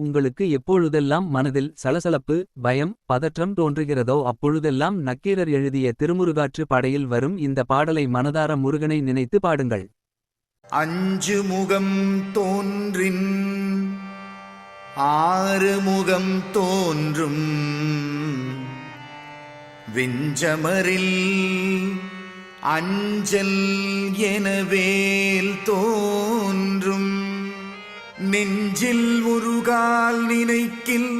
உங்களுக்கு எப்பொழுதெல்லாம் மனதில் சலசலப்பு பயம் பதற்றம் தோன்றுகிறதோ அப்பொழுதெல்லாம் நக்கீரர் எழுதிய திருமுருகாற்று படையில் வரும் இந்த பாடலை மனதார முருகனை நினைத்து பாடுங்கள். அஞ்சு முகம் தோன்றின் ஆறு முகம் தோன்றும். வெஞ்சமரில் அஞ்சல் எனவேல் தோன் நெஞ்சில் உருகால் நினைக்கில்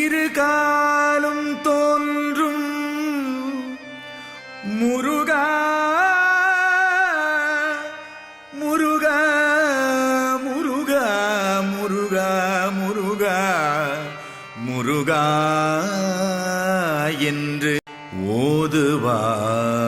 இருகாலும் தோன்றும். முருகா முருகா முருகா முருகா முருகா முருகா என்று ஓதுவார்.